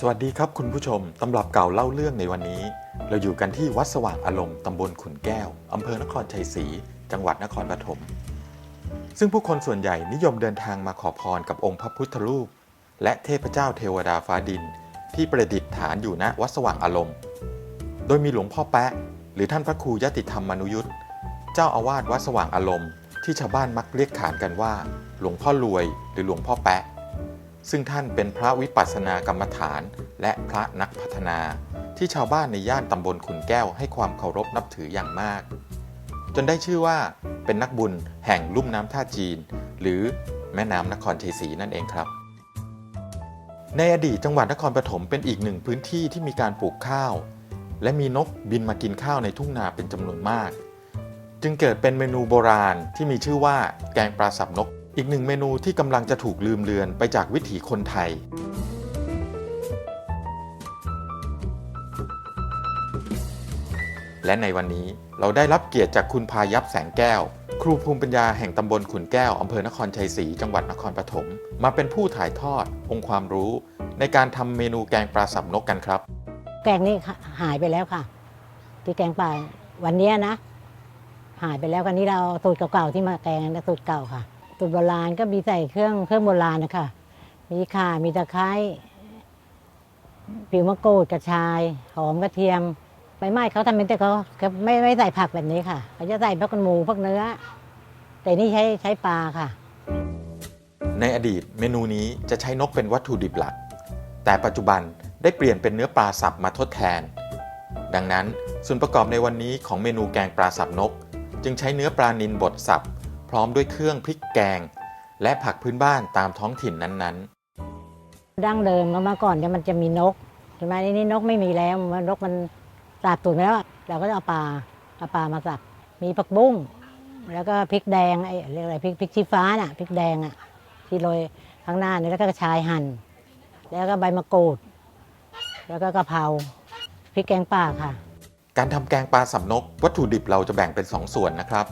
สวัสดีครับคุณผู้ชม ตำรับเก่าเล่าเรื่องในวันนี้ เราอยู่กันที่วัดสว่างอารมณ์ตำบลขุนแก้ว อำเภอนครชัยศรี จังหวัดนครปฐม ซึ่งผู้คนส่วนใหญ่นิยมเดินทางมาขอพรกับองค์พระพุทธรูป และเทพเจ้าเทวดาฟ้าดิน ที่ประดิษฐานอยู่ณวัดสว่างอารมณ์ โดยมีหลวงพ่อแปะ หรือท่านพระครูยติธรรมมนุยุทธเจ้าอาวาสวัดสว่างอารมณ์ที่ชาวบ้านมักเรียกขานกันว่า หลวงพ่อรวย หรือหลวงพ่อแปะ ซึ่งท่านเป็นพระวิปัสสนากรรมฐานและพระนักพัฒนา ที่ชาวบ้านในย่านตำบลขุนแก้วให้ความเคารพนับถืออย่างมาก จนได้ชื่อว่าเป็นนักบุญแห่งลุ่มน้ำท่าจีน หรือแม่น้ำนครชัยศรีนั่นเองครับ ในอดีตจังหวัดนครปฐมเป็นอีกหนึ่งพื้นที่ที่มีการปลูกข้าว และมีนกบินมากินข้าวในทุ่งนาเป็นจำนวนมาก จึงเกิดเป็นเมนูโบราณที่มีชื่อว่าแกงปลาสับนก อีกหนึ่งเมนูที่กำลังจะถูกลืมเลือนไปจากวิถีคนไทย และในวันนี้เราได้รับเกียรติจากคุณพายับแสงแก้ว ครูภูมิปัญญาแห่งตำบลขุนแก้ว อำเภอนครชัยศรีจังหวัดนครปฐมมาเป็นผู้ถ่ายทอด องค์ความรู้ ในการทำเมนูแกงปลาสับนกกันครับ แกงนี่หายไปแล้วค่ะ ที่แกงป่าวันเนี้ยนะ หายไปแล้วกันนี้เราเอาสูตรเก่าๆที่มาแกงนะสูตรเก่าค่ะ สูตรโบราณก็มีใส่เครื่องเครื่องโบราณนะคะมีข่ามีตะไคร้ผิวมะกรูดกระชาย หอมกระเทียมใบไม้เขาทำเป็นแต่เขาไม่ไม่ใส่ผักแบบนี้ค่ะเขาจะใส่พวกหมูพวกเนื้อ แต่นี่ใช้ใช้ปลาค่ะ ในอดีตเมนูนี้จะใช้นกเป็นวัตถุดิบหลัก แต่ปัจจุบันได้เปลี่ยนเป็นเนื้อปลาสับมาทดแทน ดังนั้นส่วนประกอบในวันนี้ของเมนูแกงปลาสับนก จึงใช้เนื้อปลานิลบดสับ พร้อมด้วยเครื่องพริกแกง และผักพื้นบ้านตามท้องถิ่นนั้นๆดั้งเดิมเมื่อก่อนเนี่ยมันจะมีนกใช่ไหมนี่นกไม่มีแล้วมันนกมันสาบสูญไปแล้วเราก็จะเอาปลาเอาปลามาสับมีผักบุ้งแล้วก็พริกแดงไอ้เรียกอะไรพริกพริกชี้ฟ้าน่ะพริกแดงอะที่โรยข้างหน้านี่แล้วก็กระชายหั่นแล้วก็ใบมะกรูด แล้วก็กะเพราพริกแกงป่าค่ะการทำแกงปลาสับนก วัตถุดิบเราจะแบ่งเป็น 2 ส่วนนะครับ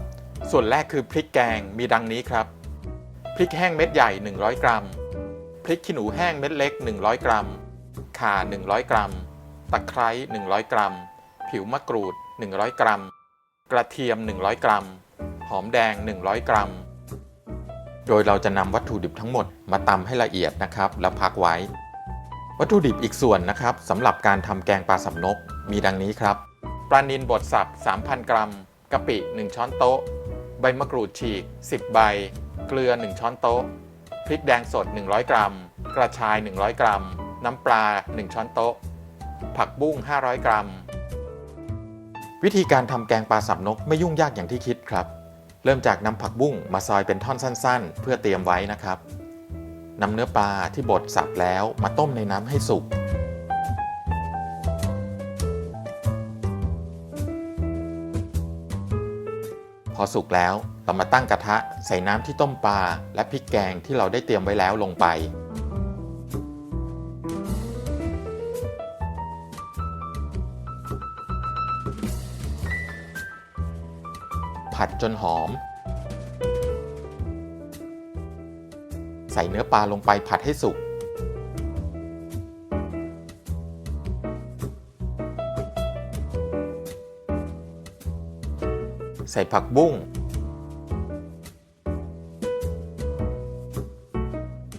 ส่วนแรกคือพริกแกงมีดังนี้ครับ พริกแห้งเม็ดใหญ่ 100 กรัม พริกขี้หนูแห้งเม็ดเล็ก 100 กรัม ข่า 100 กรัม ตะไคร้ 100 กรัม ผิวมะกรูด 100 กรัม กระเทียม 100 กรัม หอมแดง 100 กรัม โดยเราจะนำวัตถุดิบทั้งหมดมาตำให้ละเอียดนะครับ แล้วพักไว้ วัตถุดิบอีกส่วนนะครับสำหรับการทำแกงปลาสับนกมีดังนี้ครับ ปลานิลบดสับ 3,000 กรัมกะปิ 1 ช้อนโต๊ะ ใบมะกรูดฉีก 10 ใบ เกลือ 1 ช้อนโต๊ะ พริกแดงสด 100 กรัม กระชาย 100 กรัม น้ำปลา 1 ช้อนโต๊ะ ผักบุ้ง 500 กรัม วิธีการทำแกงปลาสับนกไม่ยุ่งยากอย่างที่คิดครับ เริ่มจากนำผักบุ้งมาซอยเป็นท่อนสั้น ๆ เพื่อเตรียมไว้นะครับนำเนื้อปลาที่บดสับแล้วมาต้มในน้ำให้สุก พอสุกแล้วเรามาตั้งกระทะใส่น้ำที่ต้มปลาและพริกแกงที่เราได้เตรียมไว้แล้วลงไปผัดจนหอม ใส่เนื้อปลาลงไปผัดให้สุก ใส่ผักบุ้ง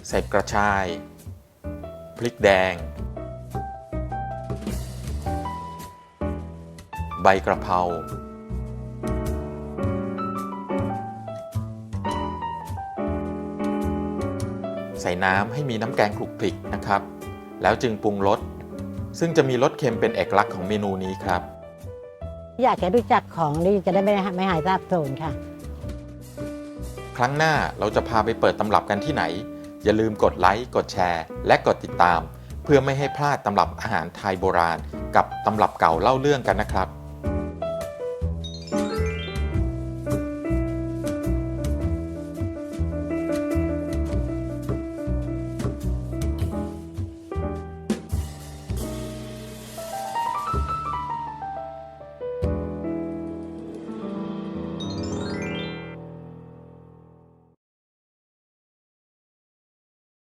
ใส่กระชาย พริกแดง ใบกระเพราใส่น้ำให้มีน้ำแกงคลุกคลิกนะครับ แล้วจึงปรุงรสซึ่งจะมีรสเค็มเป็นเอกลักษณ์ของเมนูนี้ครับ อยากให้รู้จักของดีจะได้ไม่ไม่หายทราบสูญค่ะ ครั้งหน้าเราจะพาไปเปิดตำรับกันที่ไหน อย่าลืมกดไลค์กดแชร์ และกดติดตาม เพื่อไม่ให้พลาดตำรับอาหารไทยโบราณ กับตำรับเก่าเล่าเรื่องกันนะครับ